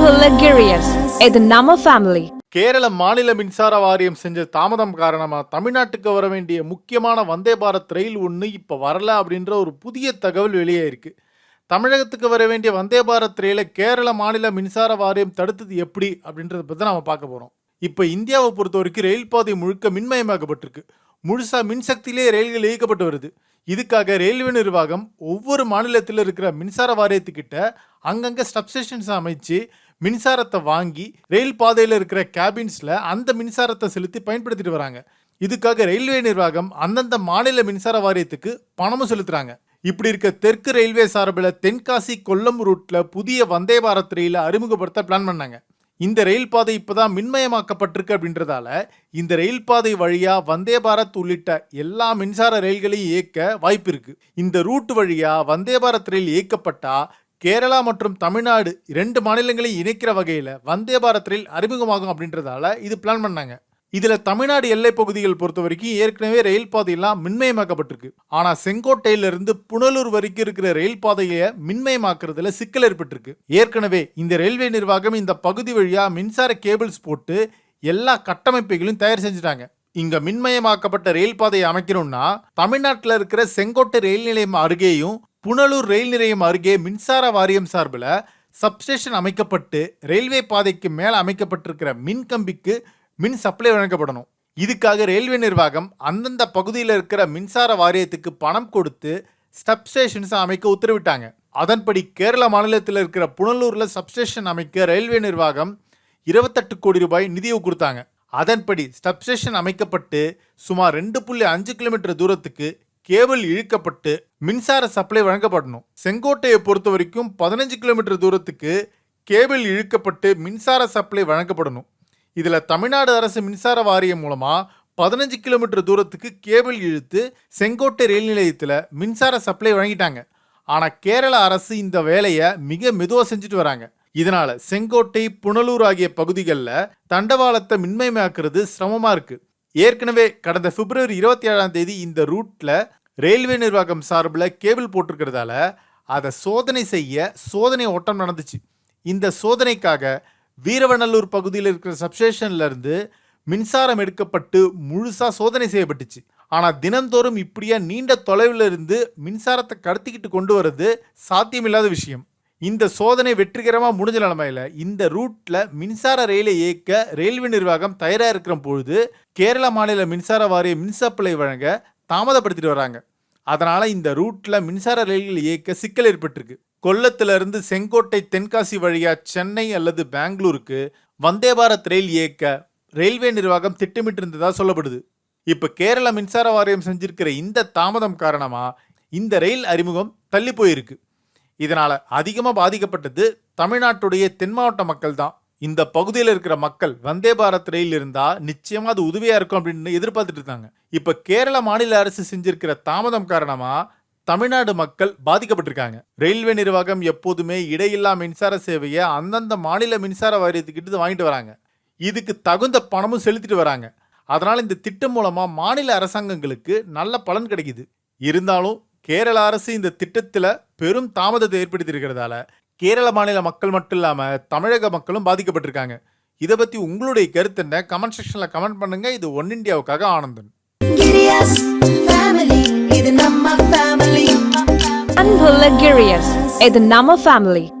இது நம்ம ஃபேமிலி கேரள மாநில மின்சார வாரியம் செஞ்ச தாமதம் காரணமா தமிழ்நாட்டுக்கு வர வேண்டிய முக்கியமான வந்தே பாரத் ரயில் ஒன்று இப்போ வரல அப்படின்ற ஒரு புதிய தகவல் வெளியே தமிழகத்துக்கு வர வேண்டிய வந்தே பாரத் ரயிலை கேரள மாநில மின்சார வாரியம் தடுத்தது எப்படி அப்படின்றத பற்றி நம்ம பார்க்க போகிறோம் இப்போ இந்தியாவை பொறுத்த வரைக்கும் ரயில் பாதை முழுக்க மின்மயமாக்கப்பட்டிருக்கு. முழுசா மின்சக்தியிலே ரயில்கள் இயக்கப்பட்டு வருது. இதுக்காக ரயில்வே நிர்வாகம் ஒவ்வொரு மாநிலத்தில் இருக்கிற மின்சார வாரியத்துக்கிட்ட அங்கங்கே ஸ்டப்ஸ்டேஷன்ஸ் அமைச்சு மின்சாரத்தை வாங்கி ரயில் பாதையில் இருக்கிற கேபின்ஸில் அந்த மின்சாரத்தை செலுத்தி பயன்படுத்திட்டு வராங்க. இதுக்காக ரயில்வே நிர்வாகம் அந்தந்த மாநில மின்சார வாரியத்துக்கு பணமும் செலுத்துகிறாங்க இப்படி இருக்க தெற்கு ரயில்வே சார்பில் தென்காசி கொல்லம் ரூட்டில் புதிய வந்தே பாரத் ரயிலை அறிமுகப்படுத்த பிளான் பண்ணாங்க. இந்த ரயில் பாதை இப்போதான் மின்மயமாக்கப்பட்டிருக்கு அப்படின்றதால இந்த ரயில் பாதை வழியா வந்தே பாரத் உள்ளிட்ட எல்லா மின்சார ரயில்களையும் இயக்க வாய்ப்பு இருக்கு. இந்த ரூட் வழியா வந்தே பாரத் ரயில் இயக்கப்பட்டா கேரளா மற்றும் தமிழ்நாடு இரண்டு மாநிலங்களையும் இணைக்கிற வகையில் வந்தே பாரத் ரயில் அறிமுகமாகும் அப்படின்றதால இது பிளான் பண்ணாங்க. இதில் தமிழ்நாடு எல்லை பகுதிகள் பொறுத்த வரைக்கும் ஏற்கனவே ரயில் பாதையெல்லாம் மின்மயமாக்கப்பட்டிருக்கு. ஆனால் செங்கோட்டையில இருந்து புனலூர் வரைக்கும் இருக்கிற ரயில் பாதையை மின்மயமாக்குறதுல சிக்கல் ஏற்பட்டிருக்கு. ஏற்கனவே இந்த ரயில்வே நிர்வாகம் இந்த பகுதி வழியாக மின்சார கேபிள்ஸ் போட்டு எல்லா கட்டமைப்புகளையும் தயார் செஞ்சுட்டாங்க. இங்க மின்மயமாக்கப்பட்ட ரயில் பாதையை அமைக்கணும்னா தமிழ்நாட்டில் இருக்கிற செங்கோட்டை ரயில் நிலையம் அருகேயும் புனலூர் ரயில் நிலையம் அருகே மின்சார வாரியம் சார்பில் சப்ஸ்டேஷன் அமைக்கப்பட்டு ரயில்வே பாதைக்கு மேலே அமைக்கப்பட்டிருக்கிற மின் கம்பிக்கு மின் சப்ளை வழங்கப்படணும். இதுக்காக ரயில்வே நிர்வாகம் அந்தந்த பகுதியில் இருக்கிற மின்சார வாரியத்துக்கு பணம் கொடுத்து ஸ்டப்ஸ்டேஷன்ஸ் அமைக்க உத்தரவிட்டாங்க. அதன்படி கேரள மாநிலத்தில் இருக்கிற புனலூரில் சப்ஸ்டேஷன் அமைக்க ரயில்வே நிர்வாகம் இருபத்தெட்டு கோடி ரூபாய் நிதியை கொடுத்தாங்க. அதன்படி ஸ்டப்ஸ்டேஷன் அமைக்கப்பட்டு சுமார் ரெண்டு புள்ளி அஞ்சு கிலோமீட்டர் தூரத்துக்கு கேபிள் இழுக்கப்பட்டு மின்சார சப்ளை வழங்கப்படணும். செங்கோட்டையை பொறுத்த வரைக்கும் பதினஞ்சு கிலோமீட்டர் தூரத்துக்கு கேபிள் இழுக்கப்பட்டு மின்சார சப்ளை வழங்கப்படணும். இதில் தமிழ்நாடு அரசு மின்சார வாரியம் மூலமாக பதினஞ்சு கிலோமீட்டர் தூரத்துக்கு கேபிள் இழுத்து செங்கோட்டை ரயில் நிலையத்தில் மின்சார சப்ளை வழங்கிட்டாங்க. ஆனால் கேரள அரசு இந்த வேலையை மிக மெதுவாக செஞ்சுட்டு வராங்க. இதனால செங்கோட்டை புனலூர் ஆகிய பகுதிகளில் தண்டவாளத்தை மின்மயமாக்குறது சிரமமாக இருக்கு. ஏற்கனவே கடந்த பிப்ரவரி இருபத்தி ஏழாம் தேதி இந்த ரூட்ல ரயில்வே நிர்வாகம் சார்பில் கேபிள் போட்டிருக்கிறதால அதை சோதனை செய்ய சோதனை ஓட்டம் நடந்துச்சு. இந்த சோதனைக்காக வீரவநல்லூர் பகுதியில் இருக்கிற சப்ஸ்டேஷன்ல இருந்து மின்சாரம் எடுக்கப்பட்டு முழுசா சோதனை செய்யப்பட்டுச்சு. ஆனால் தினந்தோறும் இப்படியா நீண்ட தொலைவில் இருந்து மின்சாரத்தை கடத்திக்கிட்டு கொண்டு வர்றது சாத்தியமில்லாத விஷயம். இந்த சோதனை வெற்றிகரமாக முடிஞ்ச நிலமையில் இந்த ரூட்டில் மின்சார ரயிலை இயக்க ரயில்வே நிர்வாகம் தயாராக இருக்கிற பொழுது கேரள மாநில மின்சார வாரிய மின்சப்ளை வழங்க தாமதப்படுத்திட்டு வராங்க. அதனால் இந்த ரூட்டில் மின்சார ரயில்கள் இயக்க சிக்கல் ஏற்பட்டிருக்கு. கொல்லத்திலிருந்து செங்கோட்டை தென்காசி வழியா சென்னை அல்லது பெங்களூருக்கு வந்தே பாரத் ரயில் இயக்க ரயில்வே நிர்வாகம் திட்டமிட்டிருந்ததா சொல்லப்படுது. இப்ப கேரள மின்சார வாரியம் செஞ்சிருக்கிற இந்த தாமதம் காரணமா இந்த ரயில் அறிமுகம் தள்ளி போயிருக்கு. இதனால அதிகமாக பாதிக்கப்பட்டது தமிழ்நாட்டுடைய தென் மாவட்ட மக்கள் தான். இந்த பகுதியில் இருக்கிற மக்கள் வந்தே பாரத் ரயில் இருந்தா நிச்சயமா அது உதவியா இருக்கும் அப்படின்னு எதிர்பார்த்துட்டு இருந்தாங்க. இப்ப கேரள மாநில அரசு செஞ்சிருக்கிற தாமதம் காரணமா தமிழ்நாடு மக்கள் பாதிக்கப்பட்டிருக்காங்க. ரயில்வே நிர்வாகம் எப்போதுமே இடையில்லா மின்சார சேவையை அந்தந்த மாநில மின்சார வாரியத்துக்கிட்டு வாங்கிட்டு வராங்க. இதுக்கு தகுந்த பணமும் செலுத்திட்டு வராங்க. அதனால் இந்த திட்டம் மூலமாக மாநில அரசாங்கங்களுக்கு நல்ல பலன் கிடைக்குது. இருந்தாலும் கேரள அரசு இந்த திட்டத்தில் பெரும் தாமதத்தை ஏற்படுத்தி இருக்கிறதால கேரள மாநில மக்கள் மட்டும் இல்லாமல் தமிழக மக்களும் பாதிக்கப்பட்டிருக்காங்க. இதை பற்றி உங்களுடைய கருத்து என்ன? கமெண்ட் செக்ஷனில் கமெண்ட் பண்ணுங்கள் இது ஒன் இந்தியாவுக்காக ஆனந்தன். Gideon's family, இது நம்ம family.